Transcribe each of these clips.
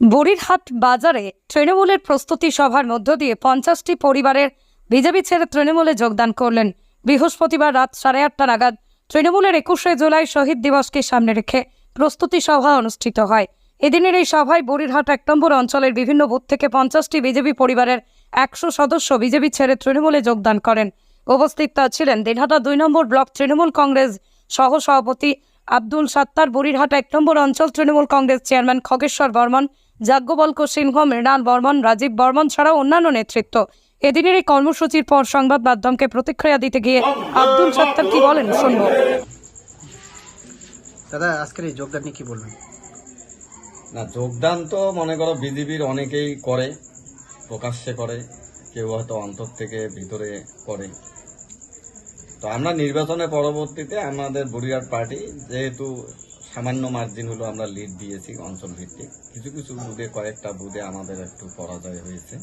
বড়িরহাট বাজারে তৃণমূলের প্রস্তুতি সভার মধ্য দিয়ে পঞ্চাশটি পরিবারের বিজেপি ছেড়ে তৃণমূলে যোগদান করলেন। বৃহস্পতিবার রাত সাড়ে আটটা নাগাদ তৃণমূলের একুশে জুলাই শহীদ দিবসকে সামনে রেখে প্রস্তুতি সভা অনুষ্ঠিত হয়। এদিনের এই সভায় বড়িরহাট এক নম্বর অঞ্চলের বিভিন্ন বুথ থেকে পঞ্চাশটি বিজেপি পরিবারের একশো সদস্য বিজেপি ছেড়ে তৃণমূলে যোগদান করেন। উপস্থিত ছিলেন দিনহাটা দুই নম্বর ব্লক তৃণমূল কংগ্রেস সহ সভাপতি আব্দুল সাত্তার। বড়িরহাট এক নম্বর অঞ্চল তৃণমূল কংগ্রেস চেয়ারম্যান খগেশ্বর বর্মন যাজ্ঞবল্ক সিংহ মৃণাল বর্মন রাজীব বর্মন ছাড়াও অন্যান্য নেতৃত্ব। এদিনের এই কর্মসূচির পর সংবাদ মাধ্যমকে প্রতিক্রিয়া দিতে গিয়ে আব্দুল সাত্তার কি বলেন শুনব। দাদা আজকের এই যোগদান নিয়ে কি বলবেন? না যোগদান তো মনে করো বিজেপির অনেকেই করে প্রকাশ্যে করে কেউ হয়তো অন্তর থেকে ভিতরে করে। তো আমরা নির্বাচনের পরবর্তীতে আমাদের বুড়িয়াট পার্টি যেহেতু সামান্য মার্জিন হলো আমরা লিড দিয়েছি, অঞ্চল ভিত্তিক। কিছু কিছু বুধে, কয়েকটা বুধে আমাদের একটু পরাজয় হয়েছে।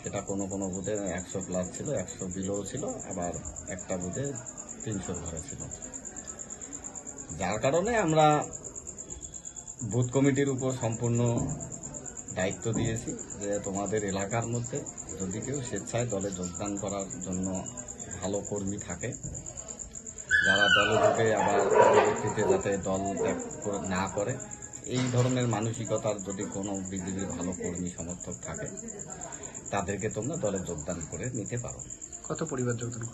সেটা কোনো কোনো বুধে একশো প্লাস ছিল, একশো বিলোও ছিল, আবার একটা বুধে তিনশো ঘরে ছিল। যার কারণে আমরা বুথ কমিটির উপর সম্পূর্ণ দায়িত্ব দিয়েছি যে তোমাদের এলাকার মধ্যে যদি কেউ স্বেচ্ছায় দলে যোগদান করার জন্য ভালো কর্মী থাকে দলে ঢুকে আবার পরবর্তীতে যাতে দল ত্যাগ করে- না করে এই ধরনের মানসিকতার যদি কোনো বিজেপির ভালো কর্মী সমর্থক থাকে তাদেরকে তোমরা দলে যোগদান করে নিতে পারো। কত পরিবার যোগদান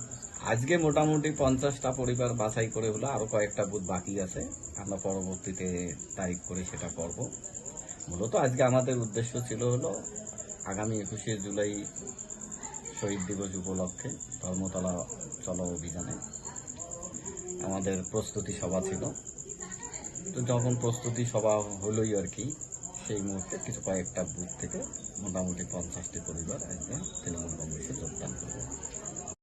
আজকে মোটামুটি পঞ্চাশটা পরিবার বাছাই করে হলো আরও কয়েকটা বুথ বাকি আছে। আমরা পরবর্তীতে তারিখ করে সেটা করব। মূলত আজকে আমাদের উদ্দেশ্য ছিল হলো আগামী একুশে জুলাই শহীদ দিবস উপলক্ষে ধর্মতলা চলো অভিযানে আমাদের প্রস্তুতি সভা ছিল। তো যখন প্রস্তুতি সভা হলোই আর কি, সেই মুহূর্তে কিছু কয়েকটা বুথ থেকে মোটামুটি পঞ্চাশটি পরিবার আজকে তৃণমূল কংগ্রেসে যোগদান করবে